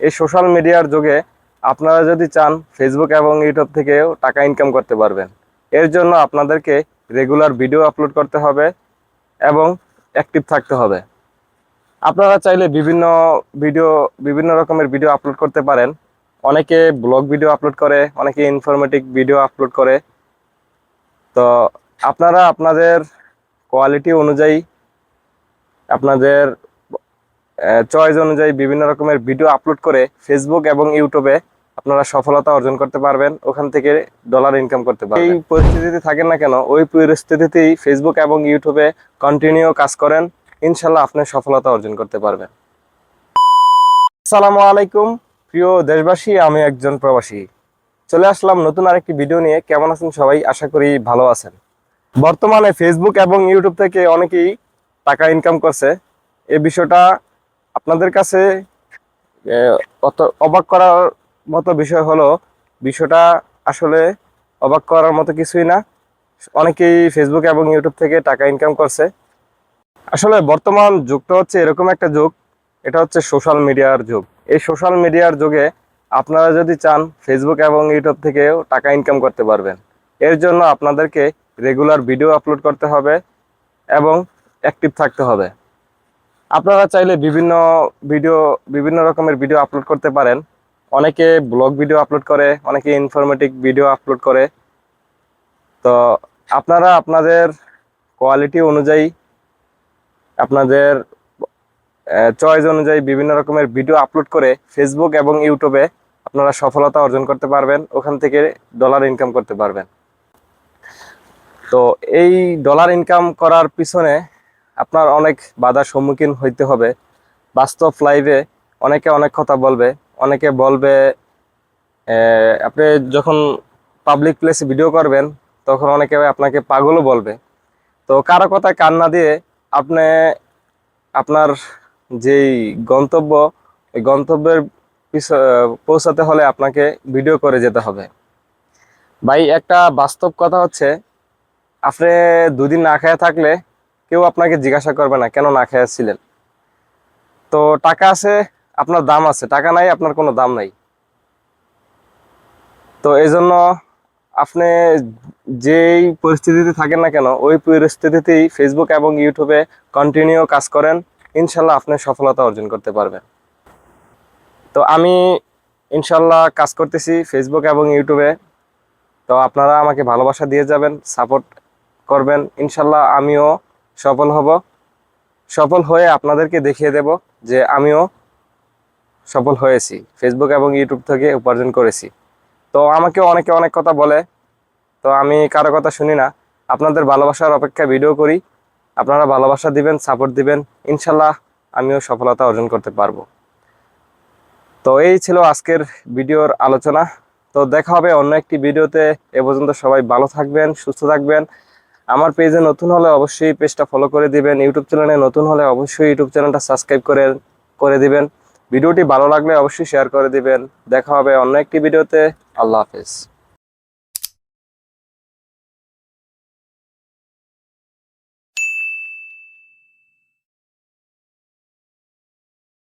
এই সোশ্যাল মিডিয়ার যুগে আপনারা যদি চান ফেসবুক এবং ইউটিউব থেকেও টাকা ইনকাম করতে পারবেন। এর জন্য আপনাদেরকে রেগুলার ভিডিও আপলোড করতে হবে এবং অ্যাক্টিভ থাকতে হবে। আপনারা চাইলে বিভিন্ন ভিডিও বিভিন্ন রকমের ভিডিও আপলোড করতে পারেন। অনেকে ব্লগ ভিডিও আপলোড করে, অনেকে ইনফরমেটিভ ভিডিও আপলোড করে। তো আপনারা আপনাদের কোয়ালিটি অনুযায়ী আপনাদের চয়েস অনুযায়ী বিভিন্ন রকমের ভিডিও আপলোড করে ফেসবুক এবং ইউটিউবে আপনারা সফলতা অর্জন করতে পারবেন, ওখান থেকে ডলার ইনকাম করতে পারবেন। এই পরিস্থিতিতে থাকেন না কেন, ওই পরিস্থিতিতেই ফেসবুক এবং ইউটিউবে কন্টিনিউ কাজ করেন, ইনশাল্লাহ আপনি সফলতা অর্জন করতে পারবেন। আসসালামু আলাইকুম, প্রিয় দেশবাসী, আমি একজন প্রবাসী। চলে আসলাম নতুন আরেকটি ভিডিও নিয়ে, কেমন আছেন সবাই? আশা করি ভালো আছেন। বর্তমানে ফেসবুক এবং ইউটিউব থেকে অনেকেই টাকা ইনকাম করছে। এ বিষয়টা আপনাদের কাছে অত অবাক করার মতো বিষয় হলো, বিষয়টা আসলে অবাক করার মতো কিছুই না। অনেকেই ফেসবুক এবং ইউটিউব থেকে টাকা ইনকাম করছে। আসলে বর্তমান যুগটা হচ্ছে এরকম একটা যুগ, এটা হচ্ছে সোশ্যাল মিডিয়ার যুগ। এই সোশ্যাল মিডিয়ার যুগে আপনারা যদি চান ফেসবুক এবং ইউটিউব থেকেও টাকা ইনকাম করতে পারবেন। এর জন্য আপনাদেরকে রেগুলার ভিডিও আপলোড করতে হবে এবং অ্যাক্টিভ থাকতে হবে। আপনারা চাইলে বিভিন্ন ভিডিও বিভিন্ন রকমের ভিডিও আপলোড করতে পারেন। অনেকে ব্লগ ভিডিও আপলোড করে, অনেকে ইনফরমেটিভ ভিডিও আপলোড করে। তো আপনারা আপনাদের কোয়ালিটি অনুযায়ী, আপনাদের চয়েস অনুযায়ী বিভিন্ন রকমের ভিডিও আপলোড করে ফেসবুক এবং ইউটিউবে আপনারা সফলতা অর্জন করতে পারবেন। ওখান থেকে ডলার ইনকাম করতে পারবেন। তো এই ডলার ইনকাম করার পিছনে আপনার অনেক বাধার সম্মুখীন হইতে হবে। বাস্তব লাইভে অনেকে অনেক কথা বলবে, অনেকে বলবে আপনি যখন পাবলিক প্লেসে ভিডিও করবেন, তখন অনেকে আপনাকে পাগলও বলবে। তো কারও কথায় কান না দিয়ে আপনি, আপনার যেই গন্তব্য, এই গন্তব্যের পিছ- পৌঁছাতে হলে আপনাকে ভিডিও করে যেতে হবে। ভাই, একটা বাস্তব কথা হচ্ছে, আপনি দুদিন না খেয়ে থাকলে কেউ আপনাকে জিজ্ঞাসা করবে না কেন না খেয়ে ছিলেন তো টাকা আছে, আপনার দাম আছে। টাকা নাই, আপনার কোনো দাম নাই। তো এই জন্য আপনি যেই পরিস্থিতিতে থাকেন না কেন, ওই পরিস্থিতিতেই ফেসবুক এবং ইউটিউবে কন্টিনিউ কাজ করেন। ইনশাল্লাহ আপনি সফলতা অর্জন করতে পারবেন। তো আমি ইনশাল্লাহ কাজ করতেছি ফেসবুক এবং ইউটিউবে তো আপনারা আমাকে ভালোবাসা দিয়ে যাবেন সাপোর্ট করবেন। ইনশাল্লাহ আমিও সফল হব। সফল হয়ে আপনাদেরকে দেখিয়ে দেব যে আমিও সফল হয়েছি ফেসবুক এবং ইউটিউব থেকে উপার্জন করেছি। তো আমাকে অনেকে অনেক কথা বলে, তো আমি কারও কথা শুনি না। আপনাদের ভালোবাসার অপেক্ষা ভিডিও করি। আপনারা ভালোবাসা দিবেন সাপোর্ট দিবেন, ইনশাল্লাহ আমিও সফলতা অর্জন করতে পারব। তো এই ছিল আজকের ভিডিওর আলোচনা। তো দেখা হবে অন্য একটি ভিডিওতে। এ পর্যন্ত সবাই ভালো থাকবেন, সুস্থ থাকবেন। আমার পেজে নতুন হলে অবশ্যই পেজটা ফলো করে দিবেন ইউটিউব চ্যানেলে নতুন হলে অবশ্যই ইউটিউব চ্যানেলটা সাবস্ক্রাইব করে করে দিবেন। ভিডিওটি ভালো লাগলে অবশ্যই শেয়ার করে দিবেন। দেখা হবে অন্য একটি ভিডিওতে আল্লাহ হাফেজ।